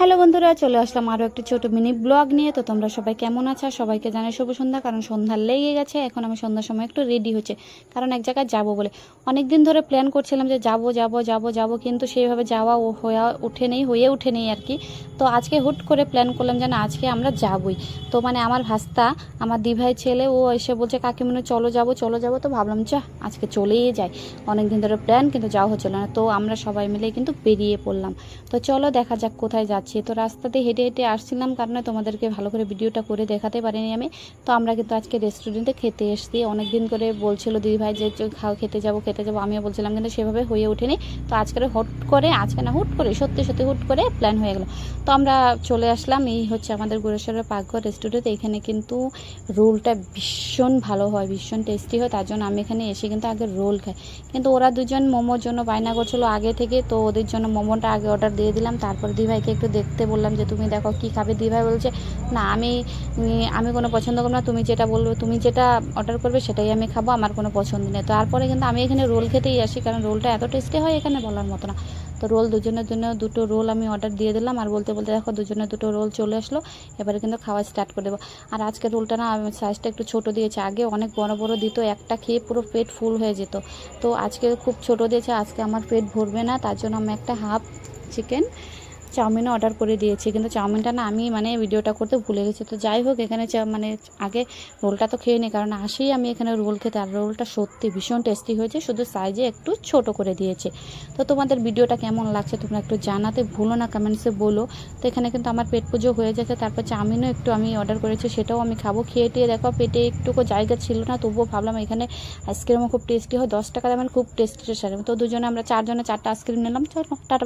Hello বন্ধুরা, চলে আসলাম আরও একটি ছোট মিনি ব্লগ নিয়ে। তো তোমরা সবাই কেমন আছো? সবাইকে জানাই শুভ সন্ধ্যা, কারণ সন্ধ্যা লেগে গেছে। এখন আমি সন্ধ্যার সময় একটু রেডি হচ্ছে, কারণ এক জায়গায় যাব বলে। অনেক দিন ধরে প্ল্যান করছিলাম যে যাব যাব যাব যাব, কিন্তু সেইভাবে যাওয়া ও হয়ে উঠে নেই, হয়ে উঠে নেই আর কি। তো আজকে হুট করে প্ল্যান করলাম যে না আজকে আমরা যাবই। তো মানে আমার ভাস্তা, আমার দিভাই ছেলে, ও এসে বলছে, কাকিমনে, চলো যাব চলো যাব। তো ভাবলাম যা আজকে চলেই যাই। অনেক দিন ধরে প্ল্যান কিন্তু যাওয়া হচ্ছিল না। তো আমরা সবাই মিলে কিন্তু বেরিয়ে পড়লাম। তো চলো দেখা যাক কোথায় যাচ্ছি। তো রাস্তাতে হেঁটে হেঁটে আসছিলাম কারণে তোমাদেরকে ভালো করে ভিডিওটা করে দেখাতে পারিনি আমি। তো আমরা কিন্তু আজকে রেস্টুরেন্টে খেতে এসেছি। অনেক দিন করে বলছিল দিদি ভাই যে খাও, খেতে যাব খেতে যাব। আমিও বলছিলাম কিন্তু সেভাবে হয়ে ওঠেনি। তো আজকে হুট করে, আজকে না, হুট করে, সত্যি সত্যি হুট করে প্ল্যান হয়ে গেলো। তো আমরা চলে আসলাম এই হচ্ছে আমাদের গুরেশ্বরের পাকঘর রেস্টুরেন্ট এখানে কিন্তু রোলটা ভীষণ ভালো হয়, ভীষণ টেস্টি হয়। তার জন্য আমি এখানে এসে কিন্তু আগে রোল খাই। কিন্তু ওরা দুজন মোমোর জন্য বায়না করছিল আগে থেকে। তো ওদের জন্য মোমোটা আগে অর্ডার দিয়ে দিলাম। তারপর দিভাইকে একটু দেখতে বললাম যে, তুমি দেখো কি খাবে? দিভাই বলছে, না, আমি আমি কোনো পছন্দ করব না। তুমি যেটা বলবে, তুমি যেটা অর্ডার করবে, সেটাই আমি খাব। আমার কোনো পছন্দ নেই। তারপরে কিন্তু আমি এখানে রোল খেতেই আসি, কারণ রোলটা এত টেস্টি হয় এখানে বলার মতো না। তো রোল দুজনের জন্য দুটো রোল আমি অর্ডার দিয়ে দিলাম। আর বলতে বলতে দেখো, দুজনের দুটো রোল চলে আসলো। এবারে কিন্তু খাওয়া স্টার্ট করে দেবো। আর আজকে রোলটা না সাইজটা একটু ছোট দিয়েছে। আগে অনেক বড় বড় দিত, একটা খেয়ে পুরো পেট ফুল হয়ে যেত। তো আজকে খুব ছোট দিয়েছে, আজকে আমার পেট ভরবে না। তার জন্য আমি একটা হাফ চিকেন চাউমিনও অর্ডার করে দিয়েছি, কিন্তু চাউমিনটা না আমি মানে ভিডিওটা করতে ভুলে গেছি। তো যাই হোক, এখানে মানে আগে রোলটা তো খেয়ে নিই কারণ আসেই আমি এখানে রোল খেতে, আর রোলটা সত্যি ভীষণ টেস্টি হয়েছে, শুধু সাইজে একটু ছোট করে দিয়েছে। তো তোমাদের ভিডিওটা কেমন লাগছে তোমরা একটু জানাতে ভুলো না কমেন্টসে বলো। তো এখানে কিন্তু আমার পেট পুজো হয়ে যাচ্ছে তারপর চাউমিনও একটু আমি অর্ডার করেছি, সেটাও আমি খাব। খেয়ে টেয়ে দেখো, পেটে একটুকু জায়গা ছিল না, তবুও ভাবলাম এখানে আইসক্রিমও খুব টেস্টি হয়, দশ টাকা দামের খুব টেস্টি টেস্টি তো দুজনে আমরা চারজনে চারটা আইসক্রিম নিলাম, চলো, টাটা।